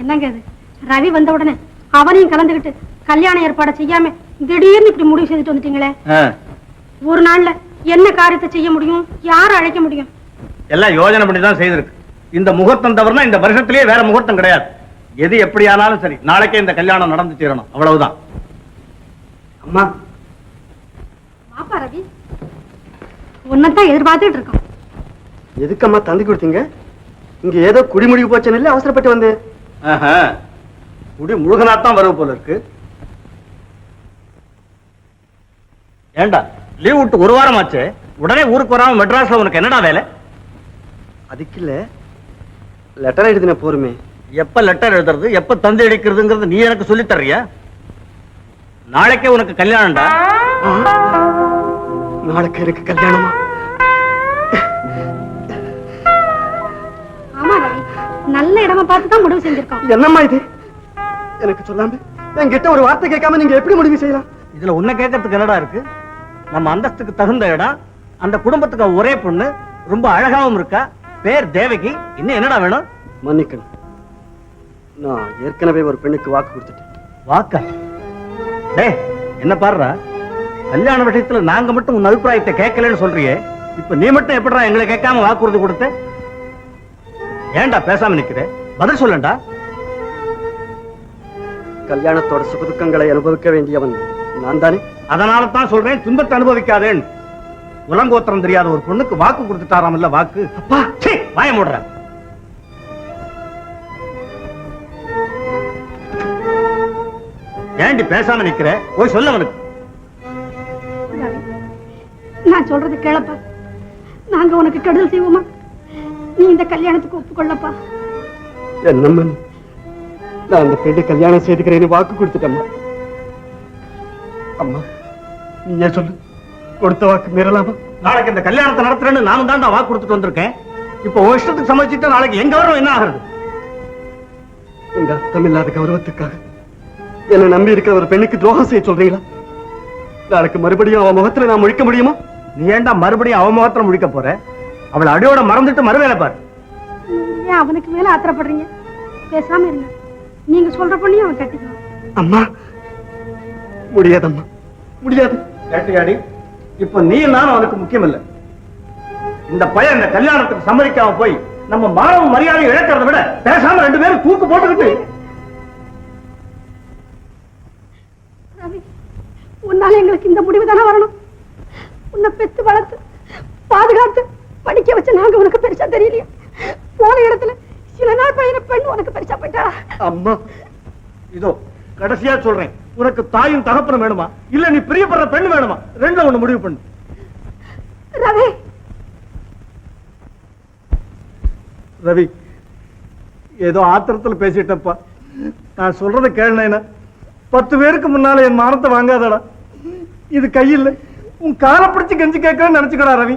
என்னங்க இது? ரவி வந்த உடனே அவனையும் கலந்துக்கிட்டு கல்யாண ஏற்பாடை செய்யாம திடீர்னு இப்படி முடிவு செய்துட்டு வந்துட்டீங்களே? ஒரு நாள்ல என்ன காரியத்தை செய்ய முடியும்? யாரை அழைக்க முடியும்? எல்லாம் யோஜனை பண்ணி தான் செய்திருக்கு. இந்த முகூர்த்தம் தவிரனா இந்த வருஷத்திலேயே வேற முகூர்த்தம் கிடையாது. எது எப்படி ஆனாலும் சரி நாளைக்கே இந்த கல்யாணம் நடந்து தீரணும். அவ்வளவுதான். அம்மா. வாப்பா ரவி. உன்னைத்தான் எதிர்பார்த்துட்டு இருக்கோம். எதுக்கம்மா தந்தி கொடுத்தீங்க? இங்க ஏதோ குடிமுடிக்கு போச்சேன்னு இல்ல அவசரப்பட்டு வந்து? ஆஹா. குடி முழுகனாத்தான் வரவு போல இருக்கு. ஏண்டா லீவ் விட்டு ஒரு வாரம் ஆச்சு உடனே ஊருக்கு வராம மெட்ராஸ்ல உனக்கு என்னடா வேலை? அதுக்கு இல்ல லெட்டர் எழுதின போருமே. எப்ப லெட்டர் எழுதுறது எப்ப தந்தி அடிக்கிறதுங்கிறது நீ எனக்கு சொல்லித் தர்றியா? நாளைக்கே உனக்கு கல்யாணம்டா. நாளைக்கு எனக்கு கல்யாணமா? நல்ல இடமா பார்த்து தான் முடிவு செஞ்சிருக்கோம். என்னம்மா இது? எனக்கு சொல்லாம என்கிட்ட ஒரு வார்த்தை கேட்காம நீங்க எப்படி முடிவு செய்யலாம்? இதுல உன்னை கேட்கறதுக்கு என்னடா இருக்கு? நம்ம அந்தஸ்துக்கு தகுந்த இடம் அந்த குடும்பத்துக்கு ஒரே பொண்ணு ரொம்ப அழகாவும் இருக்கா பேர் தேவகி இன்னும் என்னடா வேணும்? மன்னிக்கணும். நான் ஏற்கனவே ஒரு பெண்ணுக்கு வாக்கு கொடுத்துட்டேன். வாக்கா? டேய் என்ன பாருடா கல்யாண விஷயத்துல நாங்க மட்டும் உன் அபிப்பிராயத்தை கேட்கலன்னு சொல்றியே. இப்ப நீ மட்டும் எப்படிடா எங்களை கேட்காம வாக்குறுதி கொடுத்த ஏன்டா பேசாம நிக்கிற? பதில் சொல்லண்டா. கல்யாணத்தோட சுகதுக்கங்களை அனுபவிக்க வேண்டியவன் நான் தானே அதனால தான் சொல்றேன் துன்பத்தை அனுபவிக்காதேன்னு உலங்கோத்திரம் தெரியாத ஒரு பொண்ணுக்கு வாக்கு கொடுத்துட்டாராமல்ல வாக்கு? அப்பா சீ வாய மூடுற. ஏண்டி பேசாம நிக்கிற? போய் சொல்ல அவனுக்கு. நான் சொல்றது கேளப்பா. நாங்க உனக்கு கெடுதல் செய்வோமா? நீ இந்த கல்யாணத்துக்கு ஒப்புக்கொள்ளப்பா. என்னம்மா? நான் அந்த பெண்ணை கல்யாணம் செய்துக்கிறேன்னு வாக்கு கொடுத்துட்டேம்மா அம்மா நீ ஏன் சொல்லு. கொடுத்த வாக்கு மீறலாமா? நாளைக்கு இந்த கல்யாணத்தை நடத்துறேன்னு நானும் தான் வாக்கு கொடுத்துட்டு வந்திருக்கேன். இப்போ இஷ்டத்துக்கு சமைச்சிட்டு நாளைக்கு எங்க வரும் என்ன ஆகுறது? உங்க அர்த்தமில்லாத கௌரவத்துக்காக என்னை நம்பி இருக்கிற ஒரு பெண்ணுக்கு துரோகம் செய்ய சொல்றீங்களா? நாளைக்கு மறுபடியும் அவன் முகத்துல நான் முழிக்க முடியுமா? நீ ஏன்டா மறுபடியும் அவன் முகத்துல முடிக்க போற? அவளை அடியோட மறந்துட்டு மறுவேலை பாரு. ஏன் அவனுக்கு மேல ஆத்திரப்படுறீங்க? பேசாம இருங்க. நீங்க சொல்ற பொண்ணையும் அவன் கட்டிக்குவான் அம்மா முடியாதம்மா முடியாது. கேட்டியாடி இப்ப நீ நானும் அவனுக்கு முக்கியம் இல்ல இந்த பையன் இந்த கல்யாணத்துக்கு சம்மதிக்காம போய் நம்ம மாணவ மரியாதை இழக்கிறத விட பேசாம ரெண்டு பேரும் தூக்கு போட்டுக்கிட்டு. உன்னால எங்களுக்கு இந்த முடிவு தானே வரணும்? உன்னை பெத்து வளர்த்து பாதுகாத்து படிக்க வச்ச நாங்க உனக்கு பெருசா தெரியலையா. போன இடத்துல சில நாள் பையன பெண் உனக்கு பெருசா போயிட்டா அம்மா இதோ கடைசியா சொல்றேன். உனக்கு தாயும் தகப்பனும் வேணுமா? இல்ல நீ பிரியப்படுற பெண் வேணுமா? ரெண்டுல ஒண்ணு முடிவு பண்ணு. ரவி. ரவி ஏதோ ஆத்திரத்துல பேசிட்டப்பா நான் சொல்றத கேளுனா பத்து பேருக்கு முன்னால என் மானத்தை வாங்காதடா. இது கையில் உன் காலை பிடிச்சு கெஞ்சி கேட்கறேன்னு நினைச்சுக்கடா ரவி.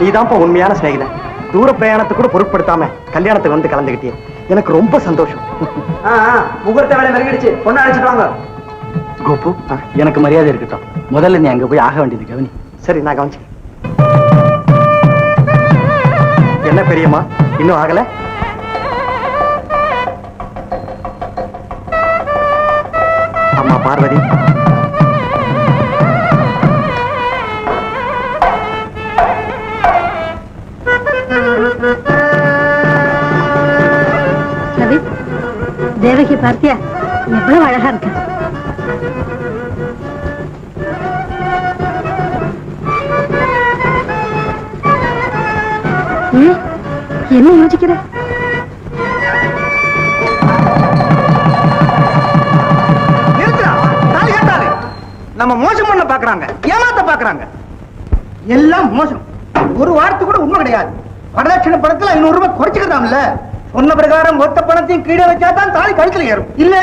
நீதான்ப்பா உண்மையான சிநேகிதன். தூர பிரயாணத்தை கூட பொருட்படுத்தாம கல்யாணத்துக்கு வந்து கலந்துகிட்டே எனக்கு ரொம்ப சந்தோஷம். முகூர்த்த வேலை நெருங்கிடுச்சு. பொண்ணு அழைச்சிட்டு வாங்க. கோபு எனக்கு மரியாதை இருக்கட்டும். முதல்ல நீ அங்க போய் ஆக வேண்டியது கவனி. சரி நான் கவனிச்சேன் என்ன பெரியம்மா? இன்னும் ஆகல? அம்மா பார்வதி. தேவகி பார்த்தியா? எவ்வளவு அழகா இருக்க? என்ன யோசிக்கிற? நம்ம மோசம் பண்ண பாக்குறாங்க. ஏமாத்த பாக்குறாங்க. எல்லாம் மோசம். ஒரு வார்த்தை கூட உண்மை கிடையாது. வரதட்சணை படத்துல ஐநூறு ரூபாய் குறைச்சுக்கிறான்ல சொன்ன பிரகாரம் மொத்த பணத்தையும் கீழே வச்சா தான் தாலி கழுத்துல ஏறும். இல்ல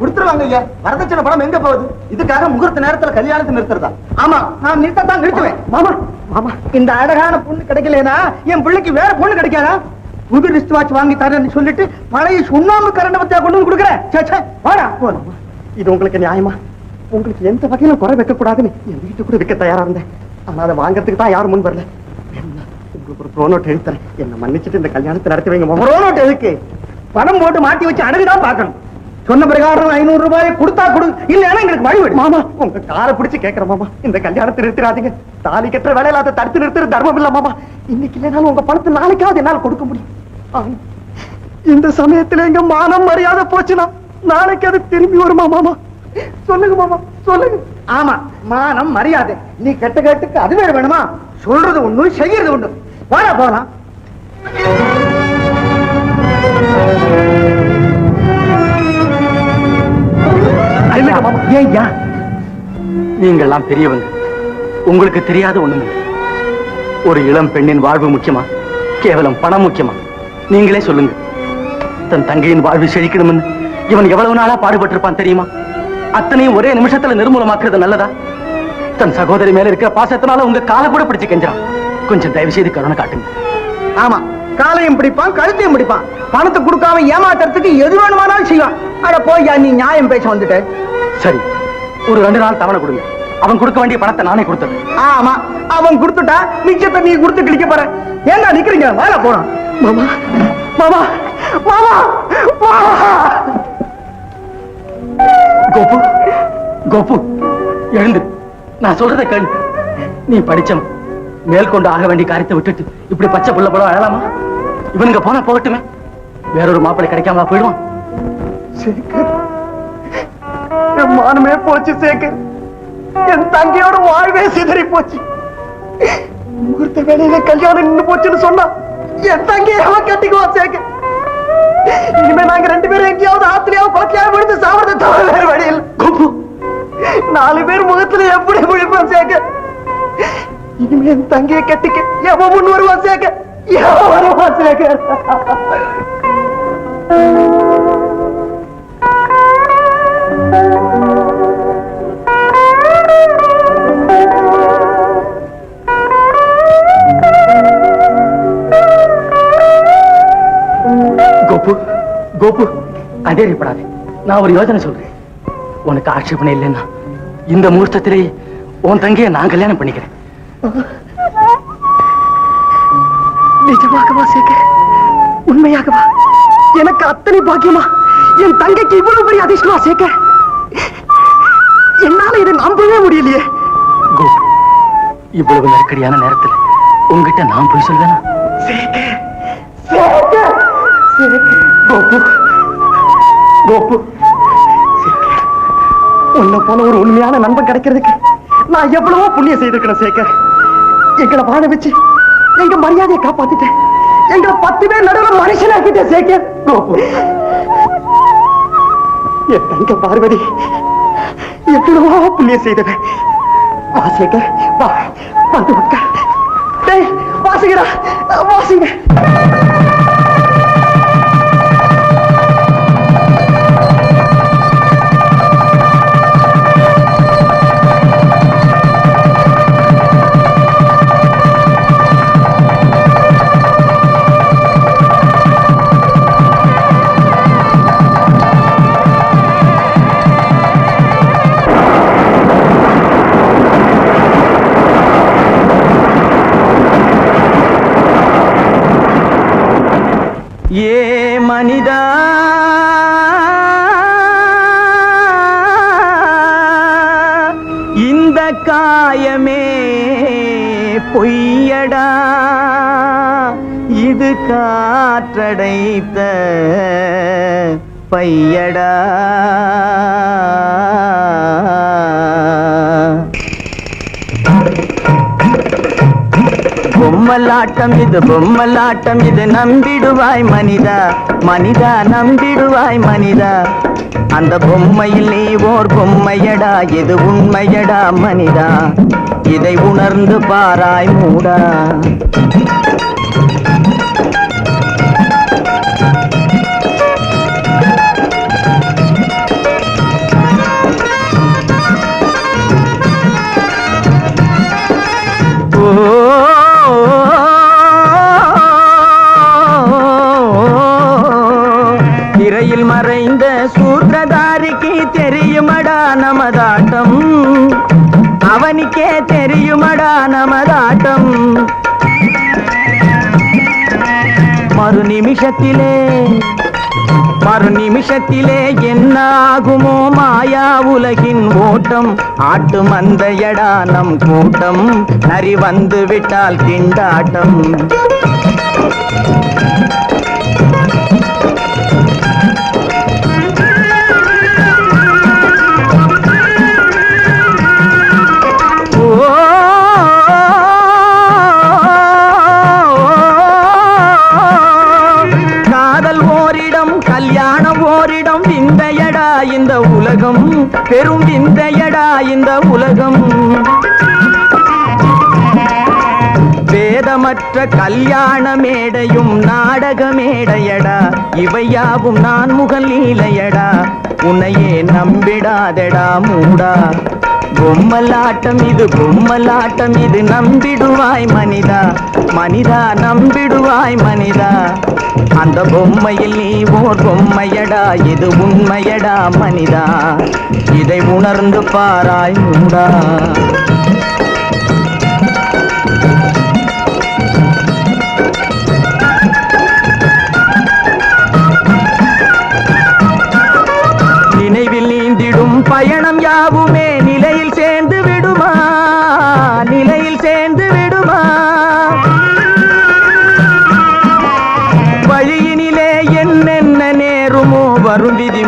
கொடுத்துருவாங்க ஐயா. வரதட்சணை பணம் எங்க போகுது? இதுக்காக முகூர்த்த நேரத்துல கல்யாணத்தை நிறுத்துறதா? ஆமா நான் நிறுத்தத்தான் நிறுத்துவேன். மாமா மாமா இந்த அழகான பொண்ணு கிடைக்கலனா என் பிள்ளைக்கு வேற பொண்ணு கிடைக்காதா? புது ரிஸ்ட் வாட்ச் வாங்கி தரேன்னு சொல்லிட்டு பழைய சுண்ணாம்பு கரண்ட பத்தியா கொண்டு வந்து கொடுக்குறேன் சே, சே, வாடா. போதும். இது உங்களுக்கு நியாயமா? உங்களுக்கு எந்த வகையிலும் குறை வைக்க கூடாதுன்னு என் வீட்டு கூட விற்க தயாரா இருந்தேன். ஆனா அதை வாங்குறதுக்கு தான் யாரும் முன் வரல. உங்களுக்கு ஒரு என்ன மன்னிச்சுட்டு இந்த கல்யாணத்தை நடத்தி வைங்க எதுக்கு? பணம் போட்டு மாட்டி வச்சு அடகுதான் பார்க்கணும். சொன்ன பிரகாரம் ஐநூறு ரூபாயை கொடுத்தா கொடு இல்லைன்னா எங்களுக்கு வழிவிடு. மாமா. உங்க காரை பிடிச்சு கேட்கிறேன் மாமா. இந்த கல்யாணத்தை நிறுத்திடாதீங்க. தாலி கட்டுற வேலையில அதை தடுத்து நிறுத்துற தர்மம் இல்ல மாமா. இன்னைக்கு இல்லைனாலும் உங்க பணத்தை நாளைக்காவது என்னால கொடுக்க முடியும். இந்த சமயத்துல எங்க மானம் மரியாதை போச்சுன்னா நாளைக்கு அது திரும்பி வருமா மாமா? சொல்லுங்க மாமா. சொல்லுங்க. ஆமா. மானம் மரியாதை. நீ கெட்ட கேட்டுக்கு அது வேற வேணுமா? சொல்றது ஒண்ணு செய்யறது ஒண்ணு. வாடா போலாம் ஏய்யா நீங்கள்லாம் பெரியவங்க. உங்களுக்கு தெரியாத ஒண்ணுமில்லை. ஒரு இளம் பெண்ணின் வாழ்வு முக்கியமா? கேவலம் பணம் முக்கியமா? நீங்களே சொல்லுங்க தன் தங்கையின் வாழ்வு செழிக்கணும்னு இவன் எவ்வளவு நாளா பாடுபட்டிருப்பான் தெரியுமா? அத்தனையும் ஒரே நிமிஷத்துல நிர்மூலமாக்குறது நல்லதா? தன் சகோதரி மேல இருக்கிற பாசத்தினால உங்க காலை கூட பிடிச்சு கெஞ்சான் கொஞ்சம் தயவு செய்து கருணை காட்டுங்க. ஆமா காலையும் பிடிப்பான் கழுத்தையும் பிடிப்பான். பணத்தை கொடுக்காம ஏமாத்துறதுக்கு எது வேணுமானாலும் செய்வான். அட போய்யா நீ நியாயம் பேச வந்துட்ட. சரி ஒரு ரெண்டு நாள் தவணை கொடுங்க. அவன் கொடுக்க வேண்டிய பணத்தை நானே கொடுத்தது ஆமா அவன் கொடுத்துட்டா மிச்சத்தை நீ கொடுத்து கிழிக்க போற. ஏங்க நிக்கிறீங்க? வேலை போறான் மாமா மாமா மாமா. கோபு கோபு எழுந்து. நான் சொல்றதை கேளு. நீ படிச்சவன். மேற்கொண்டு ஆக வேண்டிய காரியத்தை விட்டுட்டு இப்படி பச்சை புள்ள படம் அழலாமா இவனுங்க போனா போகட்டுமே. வேறொரு மாப்பிள்ளை கிடைக்காம போயிடுவான். சேகர் என் மானமே போச்சு சேகர். என் தங்கையோட வாழ்வே சிதறி போச்சு. முகூர்த்த வேலையில கல்யாணம் நின்னு போச்சுன்னு சொன்னா என் தங்கையை அவன் கட்டிக்குவா சேகர். இனிமே நாங்க ரெண்டு பேரும் எங்கேயாவது ஆத்திரியாவது குளத்தியாவது விழுந்து சாவறதை தவிர வேற வழி இல்லை. கோபு நாலு பேர் முகத்துல எப்படி முழிப்பான் சேகர்? இனிமே என் தங்கையை கட்டிக்க எவன் முன் வருவான் சேகர் எவன் வருவான் சேகர் கோபு கோபு அதேறிப்படாதே நான் ஒரு யோசனை சொல்றேன். உனக்கு ஆட்சேபனை இல்லைன்னா இந்த முகூர்த்தத்திலேயே உன் தங்கையை நான் கல்யாணம் பண்ணிக்கிறேன். நிஜமாகவா சேகர்? உண்மையாகவா? எனக்கு அத்தனை பாக்கியமா? என் தங்கைக்கு இவ்வளவு பெரிய அதிர்ஷ்டமா சேகர்? என்னால இதை நம்பவே முடியலையே. கோபு இவ்வளவு நெருக்கடியான நேரத்துல உங்ககிட்ட நான் போய் சொல்வேனா? சேகர் சேகர் சேகர். கோபு கோபு. சேகர் உன்னை போல ஒரு உண்மையான நண்பன் கிடைக்கிறதுக்கு நான் எவ்வளவோ புண்ணியம் செய்திருக்கிறேன் சேகர். எங்களை வாழ வச்சு எங்க மரியாதையை காப்பாத்திட்டேன். எங்களை பத்து பேர் நடுவில் மனுஷனாக்கிட்டேன் சேகர் என் தங்க பார்வதி எவ்வளவோ புண்ணியம் செய்தவன் வாசேகர் வா வந்து உட்கார். டேய் வாசிங்க பொம்மலாட்டம் இது பொம்மலாட்டம் இது. நம்பிடுவாய் மனிதா மனிதா நம்பிடுவாய் மனிதா. அந்த பொம்மையில் நீ ஓர் பொம்மையடா இது உண்மையடா மனிதா. இதை உணர்ந்து பாராய் மூடா. நமதாட்டம் மறு நிமிஷத்திலே மறு நிமிஷத்திலே என்ன மாயா உலகின் ஓட்டம். ஆட்டு மந்தையடா நம் கூட்டம். நரி வந்து விட்டால் திண்டாட்டம். பெரும் விந்தையடா இந்த உலகம். வேதமற்ற கல்யாண மேடையும் நாடக மேடையடா. இவையாவும் நான் முகலீலையடா உன்னையே நம்பிடாதடா மூடா. பொம்மலாட்டம் இது பொம்மலாட்டம் இது. நம்பிடுவாய் மனிதா மனிதா நம்பிடுவாய் மனிதா. அந்த பொம்மையில் நீ ஓர் பொம்மையடா இது உண்மையடா மனிதா. இதை உணர்ந்து பாராய் மூடா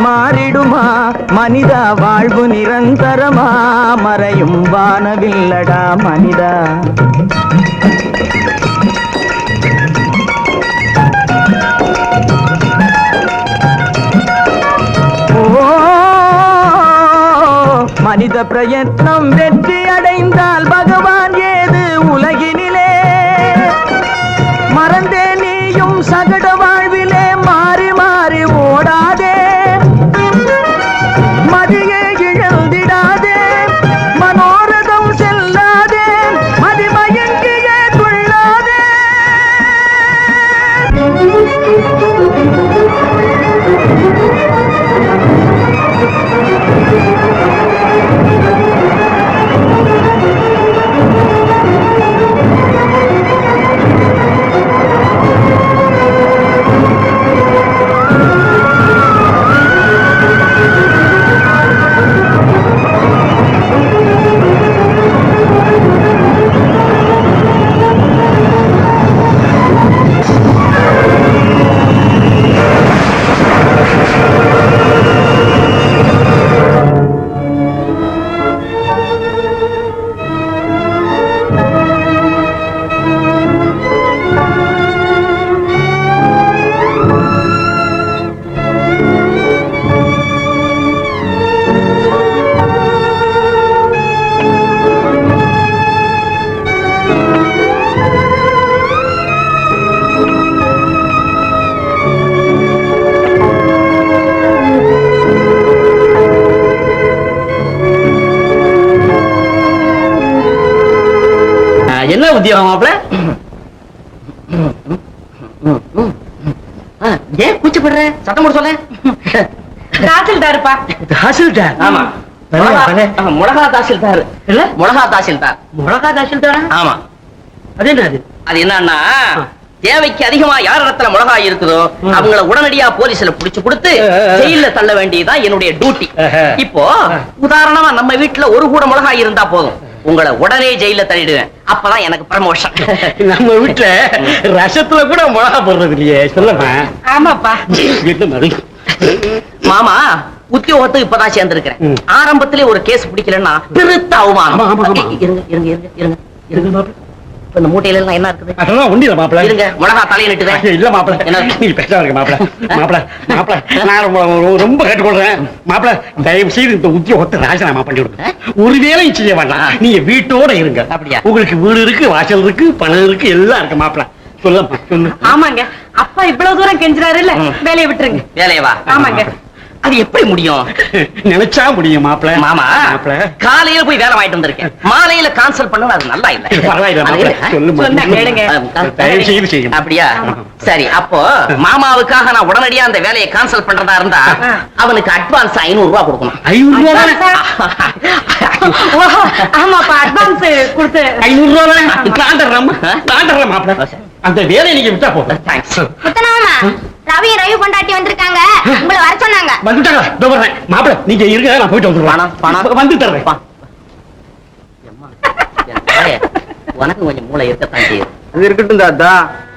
மாறிடுமா? மனித வாழ்வு நிரந்தரமா? மறையும் வானவில்லடா மனிதா. ஓ மனித பிரயத்னம் வெற்றி உத்தியோகம் மாப்பிள ஏன் கூச்சப்படுற? சத்தம் போட சொல்ல தாசில்தாருப்பா. தாசில்தார்? ஆமா. மிளகா- மிளகா தாசில்தார். இல்ல முழகா தாசில்தார். மிளகா தாசில்தாரா? ஆமா. அது என்னது அது? என்னன்னா தேவைக்கு அதிகமா யார் இடத்துல மிளகாய் இருக்குதோ. அவங்கள உடனடியா போலீஸ்ல புடிச்சு கொடுத்து. ஜெயில தள்ள வேண்டியதுதான் என்னுடைய டியூட்டி. இப்போ. உதாரணமா நம்ம வீட்டுல ஒரு கூட மிளகாய் இருந்தா போதும். உங்களை உடனே ஜெயில தள்ளிடுவேன். அப்பதான் எனக்கு ப்ரமோஷன் நம்ம வீட்டுல ரசத்துல கூட மிளகா போடுறது இல்லையே சொல்லுமா ஆமாப்பா. மாமா உத்தியோகத்துக்கு இப்பதான் சேர்ந்திருக்கிறேன். ஆரம்பத்திலே ஒரு கேஸ் பிடிக்கலன்னா பெருத்த அவமானம். இருங்க இருங்க இருங்க இருங்க இருங்க இந்த மூட்டையில எல்லாம் என்ன இருக்குது? அதெல்லாம் ஒண்டி மாப்பிள. இருங்க மிளகா தலையை நட்டுவேன் இல்ல மாப்பிள. என்ன? நீங்க பேசாம இருக்க மாப்பிள. மாப்பிள மாப்பிள நான் ரொம்ப- கேட்டுக்கொள்றேன். மாப்பிள தயவு செய்து இந்த உத்தியோகத்தை ராஜினாமா பண்ணி விடுங்க. ஒரு வேலையும் செய்ய வேண்டாம். நீங்க வீட்டோட இருங்க. அப்படியா? உங்களுக்கு வீடு இருக்கு வாசல் இருக்கு பணம் இருக்கு எல்லாம் இருக்கு மாப்பிள. சொல்லு ஆமாங்க. அப்பா இவ்வளவு தூரம் கெஞ்சுறாரு இல்ல. வேலையை விட்டுருங்க. வேலையை வா. ஆமாங்க. அது எப்படி முடியும்? நினைச்சா முடியும் மாப்பிள. மாமா மாப்பிள. காலையில போய் வேலை வாங்கிட்டு வந்திருக்கேன். மாலையில கான்சல் பண்ண அது நல்லா இல்ல. பரவாயில்ல. அப்படியா? சரி அப்போ மாமாவுக்காக நான் உடனடியா அந்த வேலையை கான்சல் பண்றதா இருந்தா அவனுக்கு அட்வான்ஸ் ஐநூறு ரூபாய் கொடுக்கணும் ஐநூறு ரூபா? ஆமாப்பா அட்வான்ஸ் கொடுத்து. ஐநூறு ரூபா. நான் தர்றேன் மாப்பிள. அந்த வேலையை நீங்க விட்டா போதும். தேங்க்ஸ் முத்தனாமா ரவி ரவி கொண்டாட்டி வந்திருக்காங்க. உங்களை வர சொன்னாங்க. வந்துட்டாங்க. இதோ வர்றேன். மாப்பிள நீங்க இருங்க நான் போயிட்டு வந்துடுறேன் பணம். வந்து தர்றேன். உனக்கு கொஞ்சம் மூளை இருக்கத்தான் செய்யுது. அது இருக்கட்டும் தாத்தா.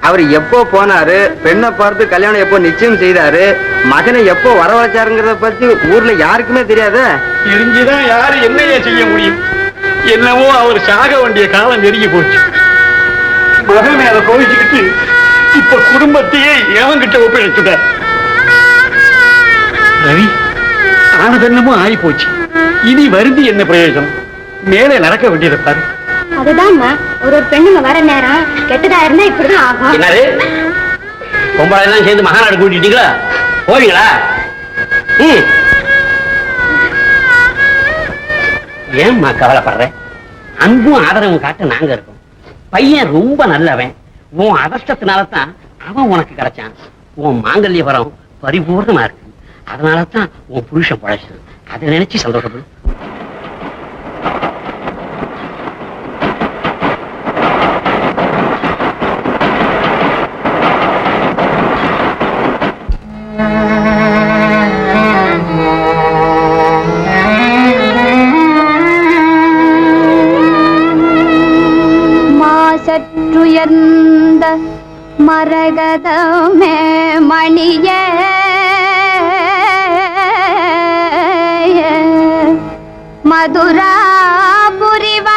அவர் எப்போ போனாரு பெண்ணை பார்த்து கல்யாணம் எப்போ நிச்சயம் செய்தாரு மகனை எப்போ வரவழைச்சாருங்கிறத பத்தி ஊர்ல யாருக்குமே தெரியாதே? தெரிஞ்சுதான் யாரு என்னைய செய்ய முடியும். என்னவோ அவர் சாக வேண்டிய காலம் நெருங்கி போச்சு. மகன் மேல கோவிச்சுக்கிட்டு இப்ப குடும்பத்தையே எவன்கிட்ட ஒப்படைச்சுட்ட? ரவி ஆனதென்னமோ ஆகி போச்சு இனி வருந்தி என்ன பிரயோஜனம்? மேலே நடக்க வேண்டியதை பாரு. அதுதான்மா ஒரு ஒரு பெண்ணுங்க வர நேரம் கெட்டதா இருந்தா இப்படிதான் ஆகும். என்னது? பொம்பளை எல்லாம் சேர்ந்து மகாநாடு கூட்டிட்டீங்களா? போவீங்களா? ம். ஏம்மா கவலைப்படுற? அன்பும் ஆதரவும் காட்ட நாங்க இருக்கோம். பையன் ரொம்ப நல்லவன். உன் அதிர்ஷ்டத்தினால தான் அவன் உனக்கு கிடைச்சான். உன் மாங்கல்ய வரம் பரிபூர்ணமா இருக்கு. அதனால தான் உன் புருஷன் பழைச்சான் அதை நினைச்சு சந்தோஷப்படும் மரகதமே மணிய. மதுரா புரிவ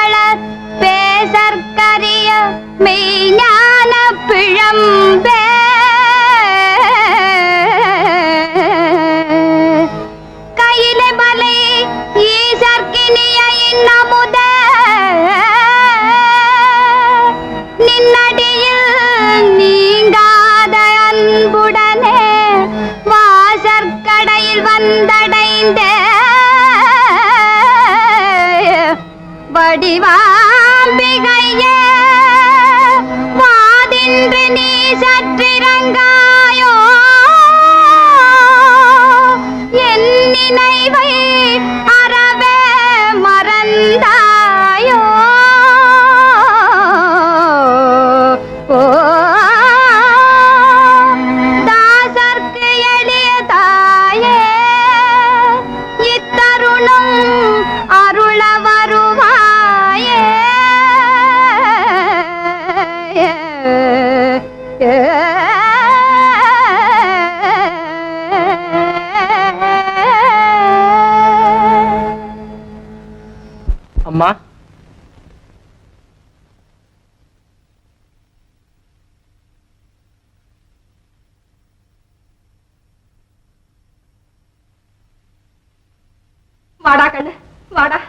வாடா கண்ணு வாடா.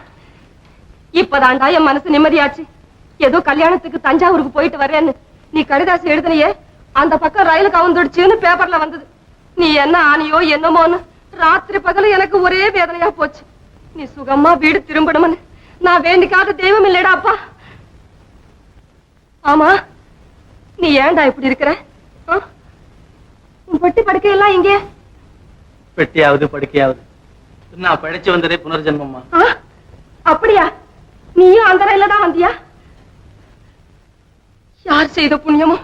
இப்பதான்டா என் மனசு நிம்மதியாச்சு. ஏதோ கல்யாணத்துக்கு தஞ்சாவூருக்கு போயிட்டு வர்றேன்னு. நீ கடிதாசி எழுதுனியே அந்த பக்கம் ரயில் கவுந்துடுச்சுன்னு பேப்பர்ல வந்தது. நீ என்ன ஆனியோ என்னமோன்னு ராத்திரி பகல எனக்கு ஒரே வேதனையா போச்சு. நீ சுகமா வீடு திரும்பணும்னு. நான் வேண்டிக்காத தெய்வம் இல்லடா அப்பா. ஆமா நீ ஏண்டா இப்படி இருக்கிற? ஆ? உன் பொட்டி படுக்கையெல்லாம் இங்கே. பெட்டியாவது படுக்கையாவது. நான் படைச்சு வந்ததே புனர்ஜென்மம்மா? அப்படியா? நீயும் அந்த ரயில தான் வந்தியா? யார் செய்த புண்ணியமோ?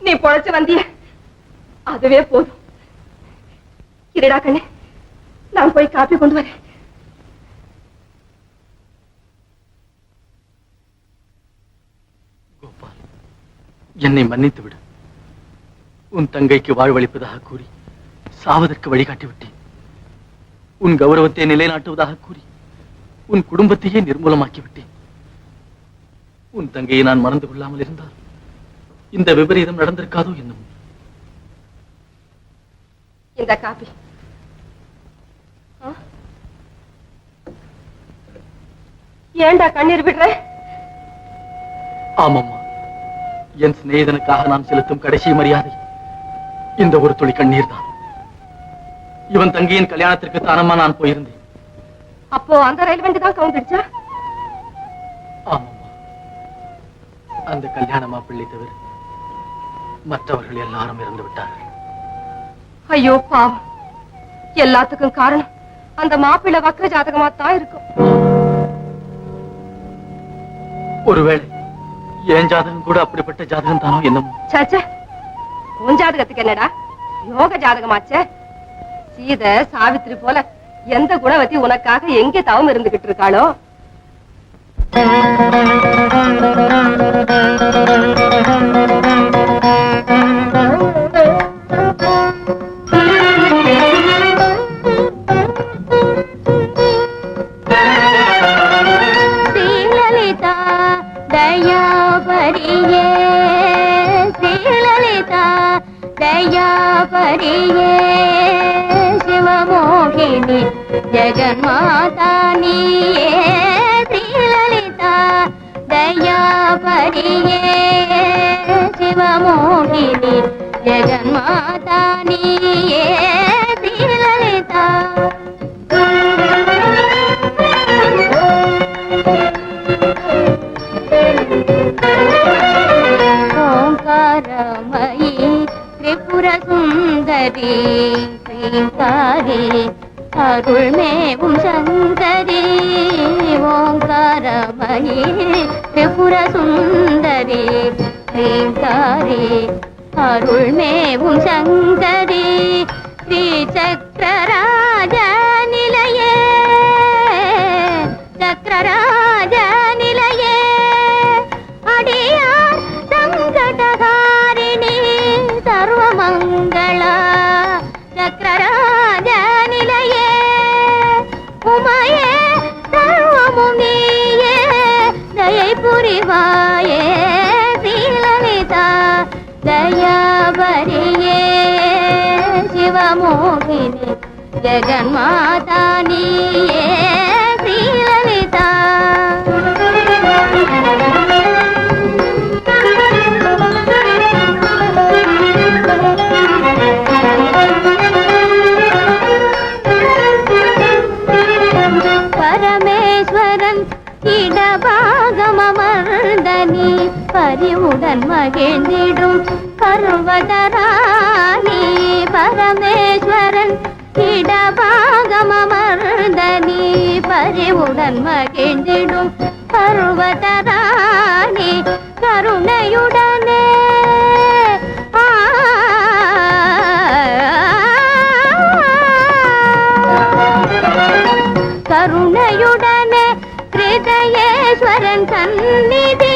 நீ பொழைச்சு வந்திய அதுவே போதும். இருடா கண்ணு. நான் போய் காப்பி கொண்டு வரேன். கோபால் என்னை மன்னித்து விடு உன் தங்கைக்கு வாழ்வளிப்பதாக கூறி சாவதற்கு வழிகாட்டி விட்டேன் உன் கௌரவத்தை நிலைநாட்டுவதாக கூறி உன் குடும்பத்தையே நிர்மூலமாக்கி விட்டேன் உன் தங்கையை நான் மறந்து கொள்ளாமல் இருந்தால் இந்த விபரீதம் நடந்திருக்காதோ என்னும். இந்த காப்பி ஆ? ஏன்டா கண்ணீர் விடுற? ஆமாம்மா. என் சிநேகிதனுக்காக நான் செலுத்தும் கடைசி மரியாதை இந்த ஒரு துளி கண்ணீர் தான் இவன் தங்கையின் கல்யாணத்திற்கு தானமா நான் போயிருந்தேன். அப்போ அந்த ரயில் வண்டி தான் கவுந்துடுச்சா ஆமாம்மா. அந்த கல்யாணமா பிள்ளை தவிர மற்றவர்கள் எல்லாரும் இறந்து விட்டார்கள். ஐயோ பாவம். எல்லாத்துக்கும் காரணம் அந்த மாப்பிள்ளை வக்ர ஜாதகமா தான் இருக்கும். ஒருவேளை என் ஜாதகம் கூட அப்படிப்பட்ட ஜாதகம் தானோ என்னமோ? சாச்சே உன் ஜாதகத்துக்கு என்னடா? யோக ஜாதகமாச்சே. சீத சாவித்திரி போல எந்த குணவதி உனக்காக எங்கே தவம் இருந்துகிட்டு இருக்காளோ? தயாபரியே. దయాపరియే శ్రీలలిత నీయే శ్రీలలిత దయాపరియే శివమోహిని జగన్మాతా నీయే శ్రీలలిత. ఓంకారమయీ త్రిపుర సుందరి శ్రీకారి அருள்மேவும் சங்கரி ஓங்காரமணி திரிபுர சுந்தரி ஸ்ரீங்காரி அருள்மேவும் சங்கரி ஸ்ரீ சக்கரராஜ நிலையே சக்கரராஜ நிலையே அடியார் சங்கடகாரிணி சர்வமங்களா சக்கரராஜ ಕುರಿವಾಯೇ ತೀಲವಿತ ದಯಾಬರಿಯೇ ಶಿವಮೋಹಿನಿ ಜಗನ್ಮಾತಾ ನೀಯೇ ತೀಲವಿ பரிவுடன் மகிழ்ந்திடும். கருவதராணி பரமேஸ்வரன் இடபாகமர்ந்தனி பறிவுடன் மகிழ்ந்திடும். பர்வதராணி கருணையுடனே கருணையுடனே கிருதயேஸ்வரன் சந்நிதி